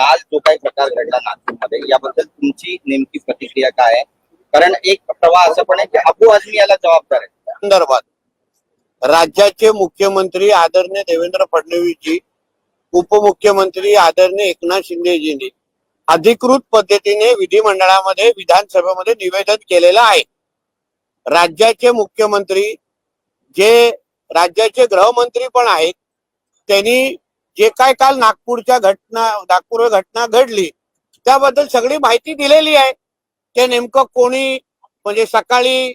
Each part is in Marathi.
काल जो काही प्रकार घडला नागपूरमध्ये याबद्दल तुमची नेमकी प्रतिक्रिया काय आहे? कारण एक प्रवाह असं पण आहे की अबू आझमी याला जबाबदार आहे. संदर्भात राज्याचे मुख्यमंत्री आदरणीय देवेंद्र फडणवीसजी उपमुख्यमंत्री आदरणीय एकनाथ शिंदेजींनी अधिकृत पद्धतीने विधिमंडळामध्ये विधानसभेमध्ये निवेदन केलेलं आहे. राज्याचे मुख्यमंत्री जे राज्याचे गृहमंत्री पण आहेत त्यांनी जे काय काल नागपूरच्या घटना नागपूर घटना घडली त्याबद्दल सगळी माहिती दिलेली आहे. ते नेमकं कोणी म्हणजे सकाळी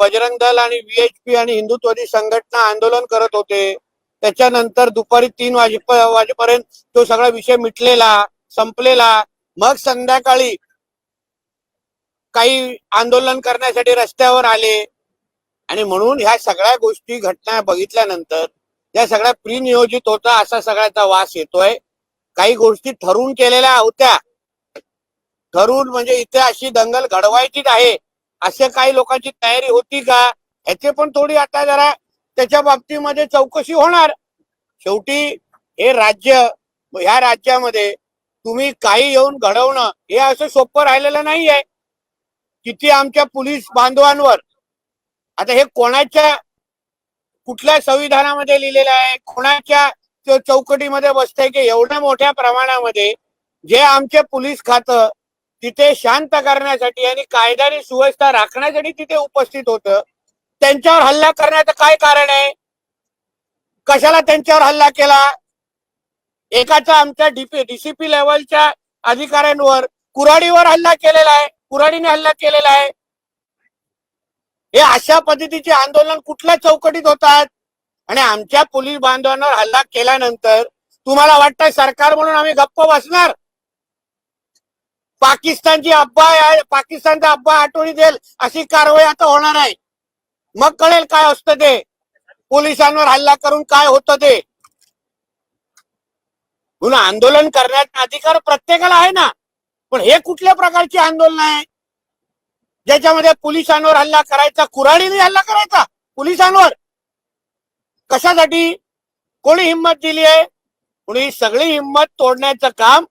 बजरंग दल आणि व्हीएचपी आणि हिंदुत्वादी संघटना आंदोलन करत होते. त्याच्यानंतर दुपारी तीन वाजे वाजेपर्यंत तो सगळा विषय मिटलेला संपलेला. मग संध्याकाळी काही आंदोलन करण्यासाठी रस्त्यावर आले. आणि म्हणून ह्या सगळ्या गोष्टी घटना बघितल्यानंतर या सगळ्या प्रिनियोजित होता असा सगळ्याचा वास येतोय. काही गोष्टी ठरवून केलेल्या होत्या. ठरवून म्हणजे इथे अशी दंगल घडवायचीच आहे असे काही लोकांची तयारी होती का? ह्याचे पण थोडी आता जरा त्याच्या बाबतीमध्ये चौकशी होणार. शेवटी हे राज्य ह्या राज्यामध्ये तुम्ही काही येऊन घडवणं हे असं सोपं राहिलेलं नाही आहे किती आमच्या पोलीस बांधवांवर. आता हे कोणाच्या कुठल्या संविधानामध्ये लिहिलेलं आहे? कोणाच्या चौकटीमध्ये बसतंय की एवढ्या मोठ्या प्रमाणामध्ये जे आमचे पोलीस खातं तिथे शांत करण्यासाठी आणि कायद्याने सुव्यवस्था राखण्यासाठी तिथे उपस्थित होतं त्यांच्यावर हल्ला करण्याचं काय कारण आहे? कशाला त्यांच्यावर हल्ला केला? एकाचा आमच्या डीपी डीसीपी लेवलच्या अधिकाऱ्यांवर कुराडीवर हल्ला केलेला आहे. कुराडीने हल्ला केलेला आहे. हे अशा पद्धतीचे आंदोलन कुठल्या चौकटीत होतात? आणि आमच्या पोलीस बांधवांवर हल्ला केल्यानंतर तुम्हाला वाटतं सरकार म्हणून आम्ही गप्प बसणार? पाकिस्तानची अब्बा पाकिस्तानचा अब्बा आठवणी देईल अशी कारवाई आता होणार आहे. मग कळेल काय असतं ते. पोलिसांवर हल्ला करून काय होतं ते. म्हणून आंदोलन करण्याचा अधिकार प्रत्येकाला आहे ना. पण हे कुठल्या प्रकारचे आंदोलन आहे? ज्याच्यामध्ये पोलिसांवर हल्ला करायचा कुऱ्हाडीने हल्ला करायचा पोलिसांवर. कशासाठी? कोणी हिंमत दिली आहे? ही सगळी हिंमत तोडण्याचं काम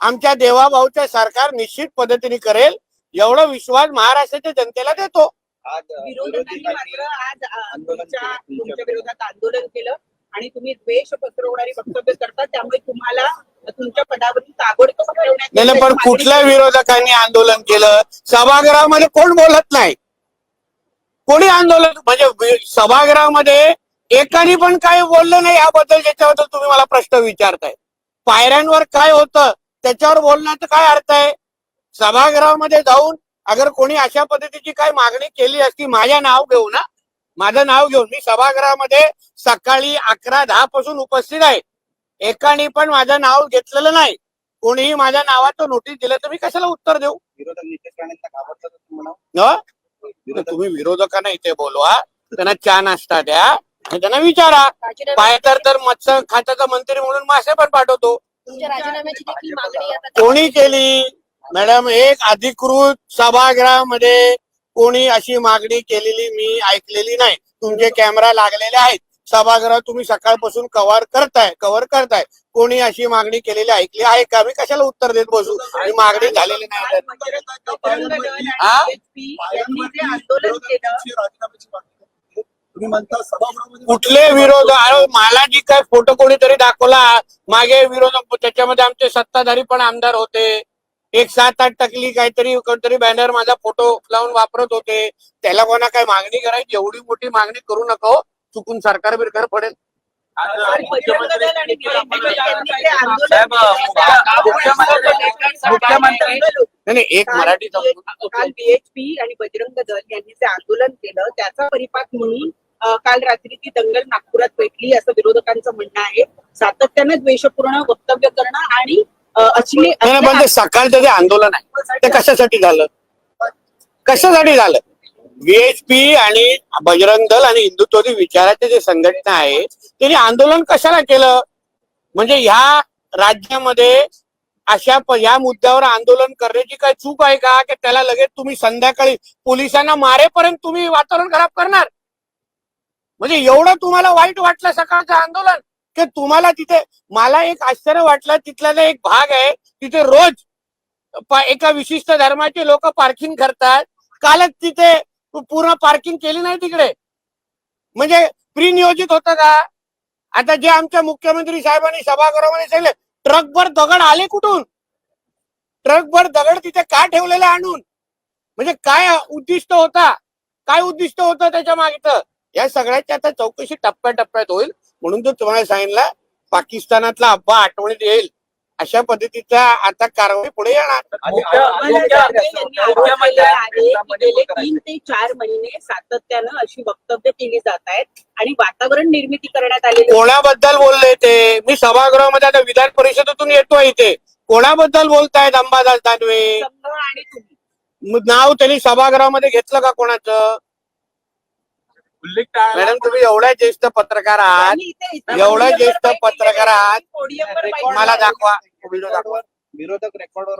आमच्या देवाभाऊचं सरकार निश्चित पद्धतीने करेल एवढा विश्वास महाराष्ट्राच्या जनतेला देतो. विरोधकांनी मात्र आज तुमच्या विरोधात आंदोलन केलं. आणि तुम्ही द्वेष पसरवणारी वक्तव्य करता त्यामुळे तुम्हाला तुमच्या पदावरून ताबडतोब नाही पण कुठल्या विरोधकांनी आंदोलन केलं? सभागृहामध्ये कोण बोलत नाही? कोणी आंदोलन म्हणजे वि- सभागृहामध्ये एकाने पण काय बोललं नाही याबद्दल ज्याच्याबद्दल तुम्ही मला प्रश्न विचारताय. पायऱ्यांवर काय होतं? त्याच्यावर बोलण्याचा काय अर्थ आहे? सभागृहामध्ये जाऊन अगर कोणी अशा पद्धतीची काय मागणी केली असती माझ्या नाव घेऊन ना? माझं नाव घेऊन मी सभागृहामध्ये सकाळी अकरा दहा पासून उपस्थित आहे. एकाने पण माझं नाव घेतलेलं नाही. कोणीही माझ्या नावाचं नोटीस दिलं तर मी कशाला उत्तर देऊ? तुम्ही विरोधकांना इथे बोलवा. त्यांना चहा नाश्ता द्या. त्यांना विचारा. पाय तर मत्स्य खात्याचा मंत्री म्हणून मासे पण पाठवतो. तुमच्या राजीनाम्याची देखील मागणी आता कोणी केली? मॅडम एक अधिकृत सभागृहामध्ये कोणी अशी मागणी केलेली मी ऐकलेली नाही. तुमचे कॅमेरा लागलेले आहेत. सभागृह तुम्ही सकाळपासून कव्हर करताय कव्हर करताय. कोणी अशी मागणी केलेली ऐकली आहे का? मी कशाला उत्तर देत बसू? ही मागणी झालेली नाही. कुठले विरोध? मला जी काय फोटो कोणीतरी दाखवला? मागे विरोध त्याच्यामध्ये आमचे सत्ताधारी पण आमदार होते. एक सात आठ टकली काहीतरी कोणतरी बॅनर माझा फोटो लावून वापरत होते. त्याला कोणा काय मागणी करायची? एवढी मोठी मागणी करू नका. चुकून सरकार बिरकार पडेल. नाही एक मराठी काल बीएचपी आणि बजरंग दल यांनी जे आंदोलन केलं त्याचा परिपाक म्हणून काल रात्री ती दंगल नागपुरात पेटली असं विरोधकांचं म्हणणं आहे. सातत्याने द्वेषपूर्ण वक्तव्य करणं आणि नाही पण ते सकाळचं जे आंदोलन आहे. ते कशासाठी झालं? कशासाठी झालं? बीएचपी आणि बजरंग दल आणि हिंदुत्ववादी विचाराचे जे संघटना आहे त्यांनी आंदोलन कशाला केलं? म्हणजे ह्या राज्यामध्ये अशा या मुद्द्यावर आंदोलन करण्याची काय चूक आहे का? की त्याला लगेच तुम्ही संध्याकाळी पोलिसांना मारेपर्यंत तुम्ही वातावरण खराब करणार? म्हणजे एवढं तुम्हाला वाईट वाटलं सकाळचं आंदोलन? की तुम्हाला तिथे मला एक आश्चर्य वाटलं तिथला एक भाग आहे तिथे रोज एका विशिष्ट धर्माचे लोक पार्किंग करतात. कालच तिथे पूर्ण पार्किंग केली नाही तिकडे. म्हणजे प्री नियोजित होतं का? आता जे आमच्या मुख्यमंत्री साहेबांनी सभागृहामध्ये सांगितले ट्रकभर दगड आले कुठून? ट्रकभर दगड तिथे का ठेवलेले आणून? म्हणजे काय उद्दिष्ट होता? काय उद्दिष्ट होतं त्याच्या मागचं? या सगळ्याची आता चौकशी टप्प्याटप्प्यात होईल. म्हणून तो तुम्हाला सांगितलं पाकिस्तानातला अब्बा आठवणीत येईल अशा पद्धतीचा आता कारवाई पुढे तीन ते चार महिने सातत्यानं अशी वक्तव्य केली जात आहेत आणि वातावरण निर्मिती करण्यात आहे. कोणाबद्दल बोलले ते मी सभागृहामध्ये आता विधान परिषदेतून येतोय इथे कोणाबद्दल बोलतायत अंबादास दानवे आणि तुम्ही नाव त्यांनी सभागृहामध्ये घेतलं का कोणाचं मॅडम तुम्ही एवढ्या ज्येष्ठ पत्रकार आहात. त्यांनी इथे- इथे एवढा पोडियमवर ज्येष्ठ पत्रकार आहात. मला. दाखवा. व्हिडिओ दाखवा. विरोधक रेकॉर्डवर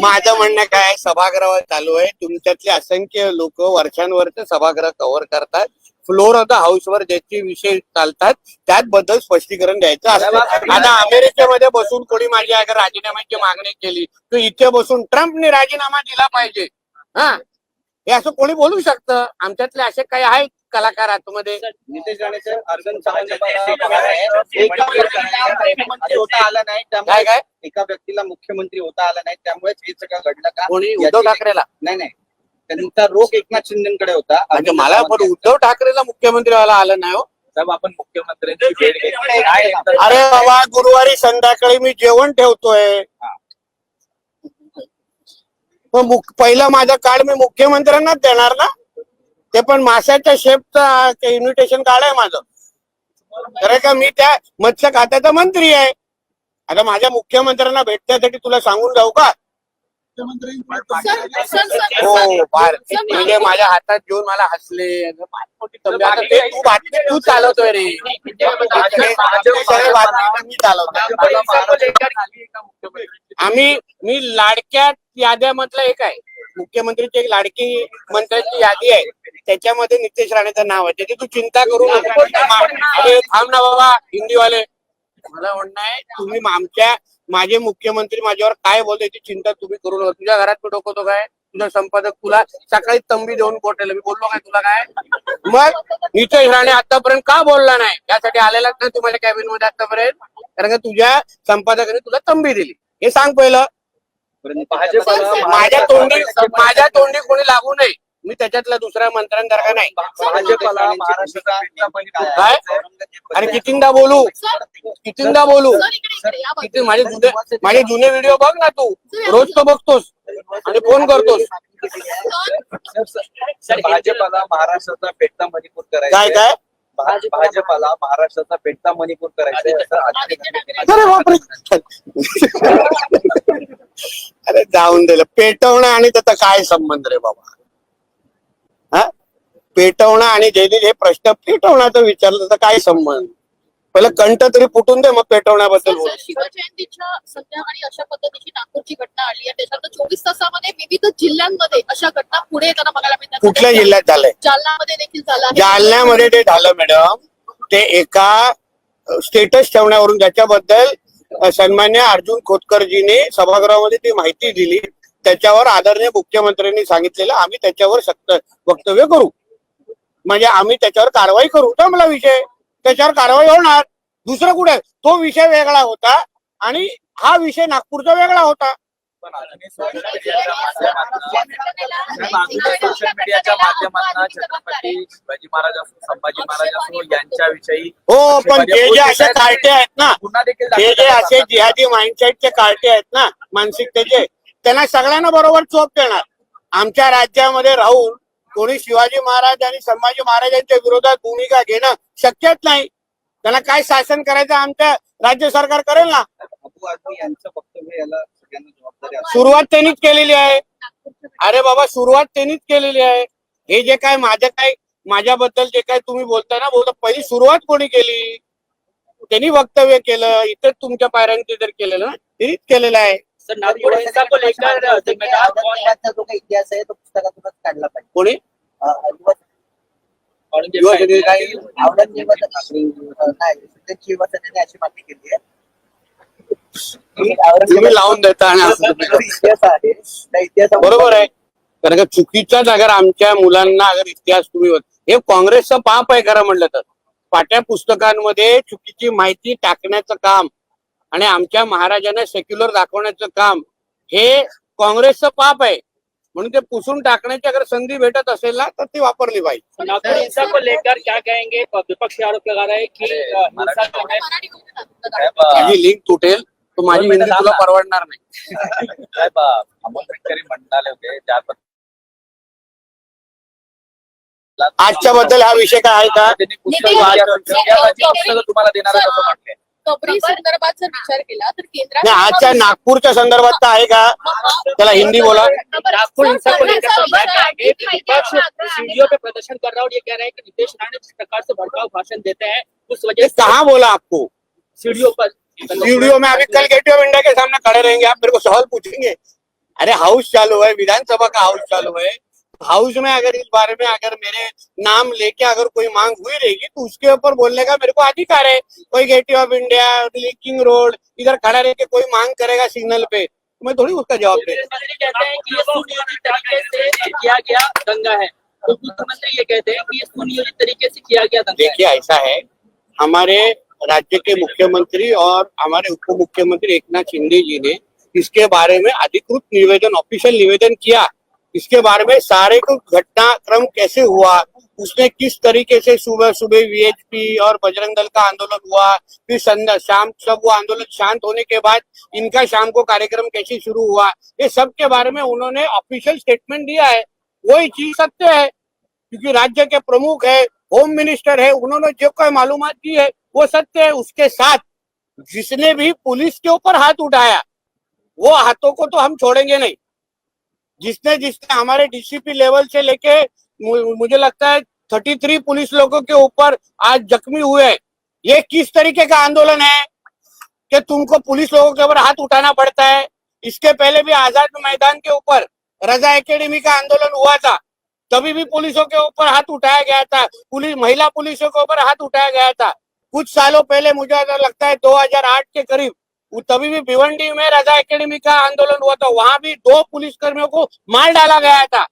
माझं म्हणणं काय सभागृह चालू आहे. तुमच्यातले असंख्य लोक वर्षांवरचे सभागृह कव्हर करतात. फ्लोर ऑफ द हाऊस वर ज्याचे विषय चालतात त्याबद्दल स्पष्टीकरण द्यायचं असतं. आता अमेरिकेमध्ये बसून कोणी माझी अगर राजीनाम्याची मागणी केली तर इथे बसून ट्रम्पने राजीनामा दिला पाहिजे. हा? हे असं कोणी बोलू शकतं? आमच्यातले असे काही आहेत कलाकार आतमध्ये? नितेश राणेचं अर्जन सामान्य एका व्यक्तीला मुख्यमंत्री होता आला नाही काय त्यामुळे काय एका व्यक्तीला मुख्यमंत्री होता आला नाही त्यामुळेच हे सगळं घडलं का? कोणी? याची- उद्धव ठाकरेला? नाही नाही. त्यांचा रोख एकनाथ शिंदेकडे होता. म्हणजे मला पण उद्धव ठाकरेला मुख्यमंत्री व्हायला आलं नाही हो. साहेब आपण मुख्यमंत्र्यांची भेट घेतली. काय अरे बाबा गुरुवारी संध्याकाळी मी जेवण ठेवतोय. मग पहिला पहिलं कार्ड मी मुख्यमंत्र्यांनाच देणार ना? ते पण माशाच्या शेपचा इन्व्हिटेशन कार्ड आहे माझं. खरं का मी त्या मत्स्य खात्याचा मंत्री आहे. आता माझ्या मुख्यमंत्र्यांना भेटण्यासाठी तुला सांगून जाऊ का? हो. फार म्हणजे माझ्या हातात घेऊन मला हसले ते बातमी तू चालवतोय रे ते सगळे बातमी मी चालवतोय भाजपला महाराष्ट्र खाली आहे का मुख्यमंत्री आम्ही मी लाडक्या याद्यामधलं एक आहे मुख्यमंत्रीची एक लाडकी मंत्र्यांची यादी आहे त्याच्यामध्ये नितेश राणेचं नाव आहे त्याची तू चिंता करू नको थांब ना बाबा हिंदीवाले मला म्हणणं आहे तुम्ही आमच्या माझे मुख्यमंत्री माझ्यावर काय बोलतो याची चिंता तुम्ही करू नका. तुझ्या घरात मी डोकवतो काय? तुझा संपादक तुला सकाळी तंबी देऊन पोटेल मी बोललो काय तुला काय? मग नितेश राणे आतापर्यंत का बोलला नाही? यासाठी आलेलाच नाही तुम्हाला कॅबिनमध्ये आतापर्यंत. कारण का तुझ्या संपादकाने तुला तंबी दिली. हे सांग पहिलं. माझ्या तोंडी माझ्या तोंडी कोणी लागू नये. मी त्याच्यातला दुसऱ्या मंत्र्यांसारखा नाही भाजपला महाराष्ट्राचा काय? अरे कितींदा बोलू कितींदा बोलू. किती माझे जुने माझे जुने व्हिडिओ बघ ना तू रोज तो बघतोस आणि फोन करतोस सर भाजपला महाराष्ट्राचा पेटता मणिपूर काय करायचा काय भाज- भाजपला महाराष्ट्राचा पेटता मणिपूर करायचा अरे जाऊन दिलं पेटवणं आणि त्याचा काय संबंध रे बाबा हा? पेटवणं आणि जयदीप हे प्रश्न पेटवण्याचा विचारलं तर काय संबंध? पहिलं कंठ तरी फुटून दे मग पेटवण्याबद्दल सर, बोल. सर, शिवजयंतीच्या संध्याकाळी अशा पद्धतीची नागपूरची घटना आली आहे. त्याच्यानंतर चोवीस तासामध्ये विविध जिल्ह्यांमध्ये अशा घटना पुढे येताना बघायला मिळतात. कुठल्या जिल्ह्यात झालंय? देखील झाला आहे. जालन्यामध्ये ते झालं मॅडम. ते एका स्टेटस ठेवण्यावरून ज्याच्याबद्दल सन्मान्य अर्जुन खोतकरजीने सभागृहामध्ये ती माहिती दिली. त्याच्यावर आदरणीय मुख्यमंत्र्यांनी सांगितलेलं आम्ही त्याच्यावर सक्त वक्तव्य करू. म्हणजे आम्ही त्याच्यावर कारवाई करू. संपला विषय. त्याच्यावर कारवाई होणार. दुसरं कुठे? तो विषय वेगळा होता आणि हा विषय नागपूरचा वेगळा होता. पण अजूनही सोशल मीडियाच्या माध्यमातून साहेब, अजूनही सोशल मीडियाच्या माध्यमातून छत्रपती शिवाजी महाराज असो संभाजी महाराज असो यांच्याविषयी हो पण जे जे असे कार्टे आहेत ना पुन्हा देखील हे जे असे जिहादी माइंडसेटचे कार्टे आहेत ना मानसिकतेचे त्यांना सगळ्यांना बरोबर चोप देणार. आमच्या राज्यामध्ये राहून कोणी शिवाजी महाराज आणि संभाजी महाराजांच्या विरोधात भूमिका घेणं शक्यच नाही. त्यांना काय शासन करायचं आमच्या राज्य सरकार करेल ना? सुरुवात त्यांनीच केलेली आहे. अरे बाबा सुरुवात त्यांनीच केलेली आहे. हे जे काय माझ्या काय माझ्याबद्दल जे काय तुम्ही बोलताय ना बोलता पहिली सुरुवात कोणी केली? त्यांनी वक्तव्य केलं इथं तुमच्या पायऱ्यांचे जर केलेलं ना त्यांनीच केलेलं आहे. सर नागपूर हिंसा को लेकर जिम्मेदार कौन है जो काही इतिहास आहे तो पुस्तकातूनच काढला पाहिजे. कोणी? औरंगजेबाचं शिवसेनेने अशी मागणी केली आहे. तुम्ही लावून देता आणि इतिहास आहे. त्या इतिहासामध्ये बरोबर आहे. कारण का चुकीचाच अगर आमच्या मुलांना अगर इतिहास तुम्ही हे काँग्रेसचं पाप आहे खरं म्हणलं तर. पाट्या पुस्तकांमध्ये चुकीची माहिती टाकण्याचं काम आणि आमच्या महाराजांना सेक्युलर दाखवण्याचं काम हे काँग्रेसचं पाप आहे. म्हणून ते पुसून टाकण्याची अगर संधी भेटत असेल ना तर ती वापरली पाहिजे. नागपुर हिंसा को लेकर क्या कहेंगे विपक्ष आरोप लगा रहा है कि है माझी लिंक तुटेल तर माझी हिंदी तुला. परवडणार नाही. साहेब अमोल म्हणाले होते आजच्या बद्दल हा विषय काय आहे का? तुम्हाला देणार कबरी संदर्भात जर विचार केला तर केंद्रात नाही आजच्या नागपूरच्या संदर्भात तर आहे का? त्याला हिंदी बोला. नागपुर हिंसा को लेकर विपक्ष सीढ़ियों पे प्रदर्शन कर रहा है और ये कह रहा है कि नीतीश राणा जिस प्रकार से भड़काऊ भाषण देते हैं उस वजह से कहाँ बोला आपको? सीढ़ियों पर वीडियो में अभी कल गेट ऑफ़ इंडिया के सामने खड़े रहेंगे आप मेरे को सवाल पूछेंगे? अरे हाउस चालू है विधानसभा का हाउस चालू है। हाउस में अगर इस बारे में अगर मेरे नाम लेके अगर कोई मांग हुई रहेगी तो उसके ऊपर बोलने का मेरे को अधिकार है। कोई gate of India linking road इधर खड़ा रह के कोई मांग करेगा सिग्नल पे तो मैं थोड़ी उसका जवाब दे। मुख्यमंत्री कहते हैं कि ये सुनियोजित तरीके से किया गया दंगा है। तो मुख्यमंत्री ये कहते हैं कि ये सुनियोजित तरीके से किया गया दंगा देखिए ऐसा है हमारे राज्य के मुख्यमंत्री और हमारे उप मुख्यमंत्री एक नाथ शिंदे जी ने इसके बारे में अधिकृत निवेदन ऑफिशियल निवेदन किया। इसके बारे में सारे को घटनाक्रम कैसे हुआ? उसने किस तरीके से सुबह सुबह वीएचपी और बजरंग दल का आंदोलन हुआ? फिर संध्या शाम सब वो आंदोलन शांत होने के बाद इनका शाम को कार्यक्रम कैसे शुरू हुआ? ये सब के बारे में उन्होंने ऑफिशियल स्टेटमेंट दिया है। वही चीज़ सत्य है, क्योंकि राज्य के प्रमुख है होम मिनिस्टर है, उन्होंने जो कोई मालूम दी है, वो सत्य है। उसके साथ जिसने भी पुलिस के ऊपर हाथ उठाया, वो हाथों को तो हम छोड़ेंगे नहीं। जिसने जिसने हमारे डीसीपी लेवल से लेके मुझे लगता है थर्टी थ्री पुलिस लोगों के ऊपर आज जख्मी हुए। ये किस तरीके का आंदोलन है कि तुमको पुलिस लोगों के ऊपर हाथ उठाना पड़ता है? इसके पहले भी आज़ाद मैदान के ऊपर रजा एकेडमी का आंदोलन हुआ था। तभी भी पुलिसों के ऊपर हाथ उठाया गया था। पुलिस, महिला पुलिसों के ऊपर हाथ उठाया गया था। कुछ सालों पहले मुझे लगता है 2008 के करीब तभी भी भिवंडी में रजा एकेडमी का आंदोलन हुआ था, वहाँ भी दो पुलिसकर्मियों को मार डाला गया था।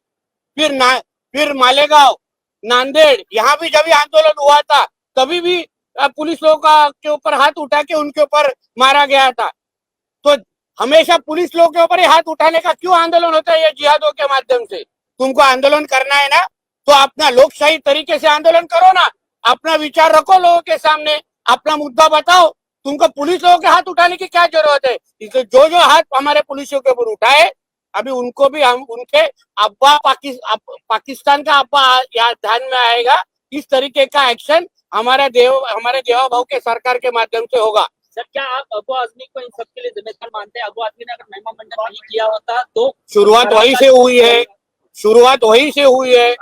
फिर ना, फिर मालेगांव, नांदेड़, यहाँ भी जब आंदोलन हुआ था, तभी भी पुलिस लोगों का, के ऊपर हाथ उठा के उनके ऊपर मारा गया था। तो हमेशा पुलिस लोगों के ऊपर हाथ उठाने का क्यों आंदोलन होता है ये जिहादों के माध्यम से? तुमको आंदोलन करना है ना तो अपना लोकशाही तरीके से आंदोलन करो ना, अपना विचार रखो लोगों के सामने, अपना मुद्दा बताओ तुमको पुलिस लोगों के हाथ उठाने की क्या ज़रूरत है? इसलिए जो जो हाथ हमारे पुलिसों के ऊपर उठाए अभी उनको भी हम उनके अब्बा पाकिस, अप, पाकिस्तान का अब्बा यहाँ ध्यान में आएगा। इस तरीके का एक्शन हमारे देव हमारे देवा भाव के सरकार के माध्यम से होगा। सर क्या आप अबू आजमी को इन सबके लिए जिम्मेदार मानते हैं? अबू आजमी ने अगर महिमा मंडन नहीं किया होता तो शुरुआत वही से हुई है। शुरुआत वही से हुई है।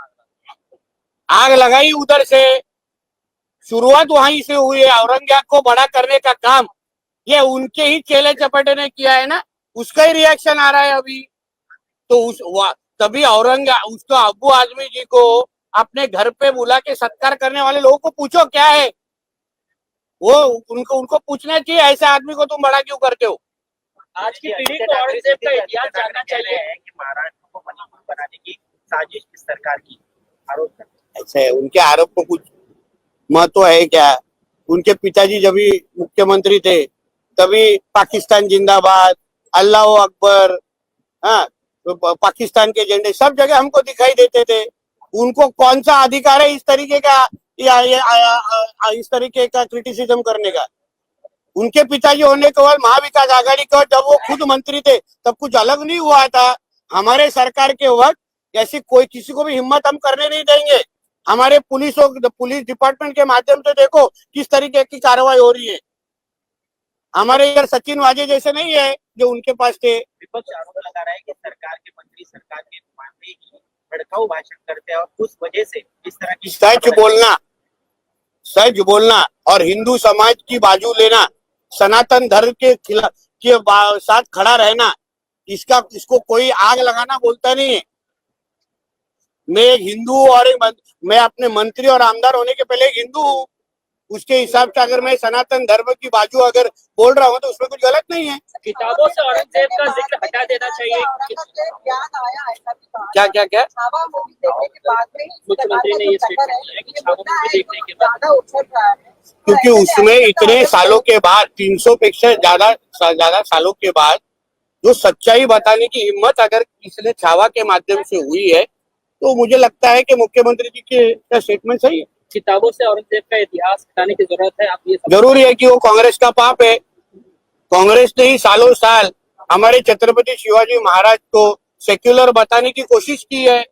आग लगाई उधर से। शुरुआत वहीं से हुई है। औरंगज़ेब को बड़ा करने का काम। ये उनके ही चेले चपटे ने किया है ना? उसका ही रिएक्शन आ रहा है अभी। तो उस तभी औरंगज़ेब उसको अबू आजमी जी को अपने घर पे बुला के सत्कार करने वाले लोगों को पूछो क्या है? वो उनको उनको पूछना चाहिए ऐसे आदमी को तुम बड़ा क्यों करते हो? आज की पीढ़ी को औरंगज़ेब का इतिहास जानना चाहिए। कि महाराष्ट्र को बनाने की साजिश सरकार की। आरोप ऐसा है उनके आरोप को कुछ महत्व है क्या? उनके पिताजी जब भी मुख्यमंत्री थे तभी पाकिस्तान जिंदाबाद अल्लाह अकबर हाँ तो पाकिस्तान के झंडे सब जगह हमको दिखाई देते थे। उनको कौन सा अधिकार है इस तरीके का या, या, या, इस तरीके का क्रिटिसिज्म करने का? उनके पिताजी होने के बाद महाविकास आघाड़ी का जब वो खुद मंत्री थे तब कुछ अलग नहीं हुआ था। हमारे सरकार के वक्त ऐसी कोई किसी को भी हिम्मत हम करने नहीं देंगे। हमारे पुलिसों पुलिस डिपार्टमेंट के माध्यम से देखो किस तरीके की कार्रवाई हो रही है। हमारे इधर सचिन वाजे जैसे नहीं है जो उनके पास थे। विपक्ष आरोप लगा रहा है कि सरकार के मंत्री सरकार के ही भड़काऊ भाषण करते हैं और उस वजह से इस तरह की सच बोलना सच बोलना और हिंदू समाज की बाजू लेना सनातन धर्म के खिलाफ के साथ खड़ा रहना इसका इसको कोई आग लगाना बोलता नहीं है। मैं एक हिंदू और एक मं- मैं अपने मंत्री और आमदार होने के पहले एक हिंदू हूँ। उसके हिसाब से अगर मैं सनातन धर्म की बाजू अगर बोल रहा हूँ तो उसमें कुछ गलत नहीं है। किताबों से औरंगज़ेब का ज़िक्र हटा देना चाहिए। क्या क्या क्या? मुख्यमंत्री ने ये स्टेटमेंट दिया कि छावा मूवी देखने के बाद। क्योंकि उसमें इतने सालों के बाद 300 पेक्षा ज़्यादा ज़्यादा सालों के बाद जो सच्चाई बताने की हिम्मत अगर किसी छावा के माध्यम से हुई है तो मुझे लगता है कि मुख्यमंत्री जी के का स्टेटमेंट सही है। किताबों से औरंगज़ेब का इतिहास हटाने की ज़रूरत है आप ये ज़रूरी है कि वो कांग्रेस का पाप है। कांग्रेस ने ही सालों साल हमारे छत्रपति शिवाजी महाराज को सेक्युलर बताने की कोशिश की है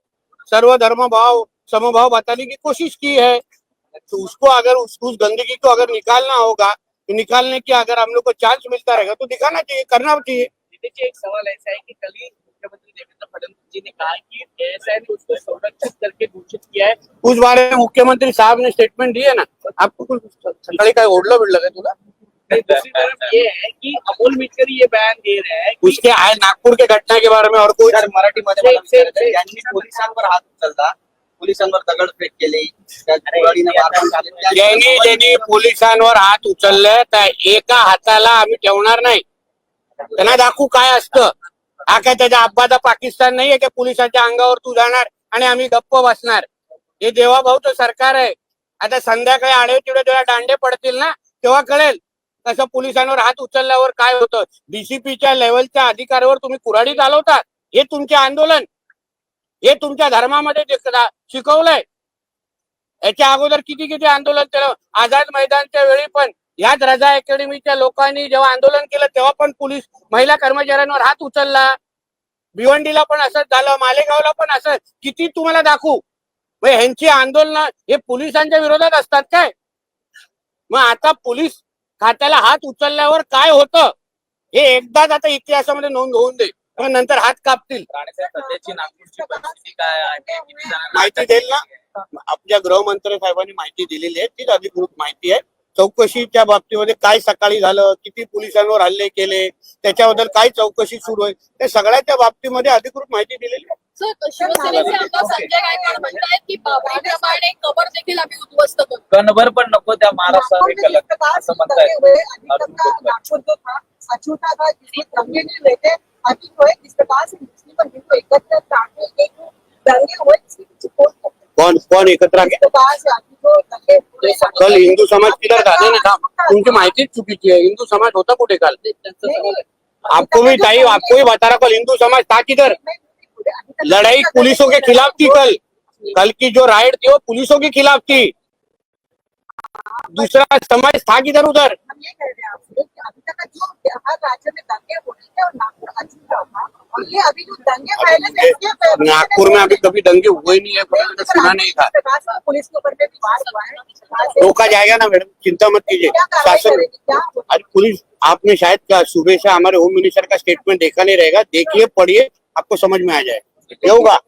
सर्वधर्म भाव समभाव बताने की कोशिश की है। तो उसको अगर उस, उस गंदगी को अगर निकालना होगा तो निकालने की अगर हम लोग को चांस मिलता रहेगा तो दिखाना चाहिए करना चाहिए। जी एक सवाल ऐसा है कि कल ही मुख्यमंत्री देवेंद्र फडणवीस जी ने कहा कि एएसआई ने उसको संरक्षित करके घोषित किया है। उस बारे में मुख्यमंत्री साहब ने स्टेटमेंट दिए ना। आपको कुछ सकाळी काय ओढलं बिडलं तुला? नहीं, दूसरी तरफ ये है कि अमोल मिटकर ये बयान दे रहे हैं उसके आए नागपुर के घटना के बारे में और मला विचारायचं आहे, यांनी पोलिसांवर हात उचलला. पोलिसांवर दगडफेक केली. त्या कुऱ्हाडीने मारहाण केली. ज्यांनी ज्यांनी पोलिसांवर हात उचलले त्या एका हाताला आम्ही ठेवणार नाही. त्यांना दाखवू काय असतं? हा काय त्याच्या अब्बाचा पाकिस्तान नाहीये की पोलिसांच्या अंगावर तू जाणार आणि आम्ही गप्प बसणार. हे देवाभाऊचं सरकार आहे. आता संध्याकाळी आडवे तिडे तेव्हा दांडे पडतील ना तेव्हा कळेल कसं पोलिसांवर हात उचलल्यावर काय होतं. डीसीपीच्या लेवलच्या अधिकाऱ्यावर तुम्ही कुऱ्हाडी चालवतात हे तुमचे आंदोलन. हे तुमच्या धर्मामध्ये जे शिकवलंय. याच्या अगोदर किती किती आंदोलन केलं? आझाद मैदानच्या वेळी पण ह्याच रजा अकॅडमीच्या लोकांनी जेव्हा आंदोलन केलं तेव्हा पण पोलीस महिला कर्मचाऱ्यांवर हात उचलला. भिवंडीला पण असंच झालं मालेगावला पण असं किती तुम्हाला दाखवू? मग ह्यांची आंदोलन हे पोलिसांच्या विरोधात असतात काय? मग आता पोलीस खात्याला हात उचलल्यावर काय होतं? हे एकदाच आता इतिहासामध्ये नोंद होऊन दे. मग नंतर हात कापतील. माहिती देईल ना? आपल्या गृहमंत्री साहेबांनी माहिती दिलेली आहे. तीच अधिकृत माहिती आहे. चौकशीच्या बाबतीमध्ये काय सकाळी झालं किती पोलिसांवर हल्ले केले त्याच्याबद्दल काय चौकशी सुरू आहे त्या सगळ्याच्या बाबतीमध्ये अधिकृत माहिती दिलेली आहे. सर शिवसेनेचे आमदार संजय गायकवाड म्हणतायत की बाबरीप्रमाणे कबर देखील आम्ही उद्ध्वस्त करू कणभर पण नको त्या महाराष्ट्रात अभी जो है मुस्लिम और हिंदू एकत्र एक हुए कोण कोण एकत्र कल हिंदू समाज किधर झाले ना थांब. तुमची माहितीच हिंदू समाज होता कुठे काल नहीं, नहीं. आपको भी ताई आपको भी बता रहा कल हिंदू समाज था किधर? लड़ाई पुलिसों के खिलाफ थी कल। कल की जो राइड थी वो पुलिसों के खिलाफ थी। दूसरा समाज था किधर उधर? जो हर राज्य में दंगे हो रहे थे और नागपुर अछूता था। और ये अभी जो दंगे फैले नागपुर में अभी कभी दंगे हुए नहीं है सुना नहीं था। पुलिस के ऊपर भी हुआ है। रोका जाएगा ना मैडम चिंता मत कीजिए। शासन आज पुलिस आपने शायद सुबह से हमारे होम मिनिस्टर का स्टेटमेंट देखा नहीं रहेगा। देखिए पढ़िए आपको समझ में आ जाए। ये होगा।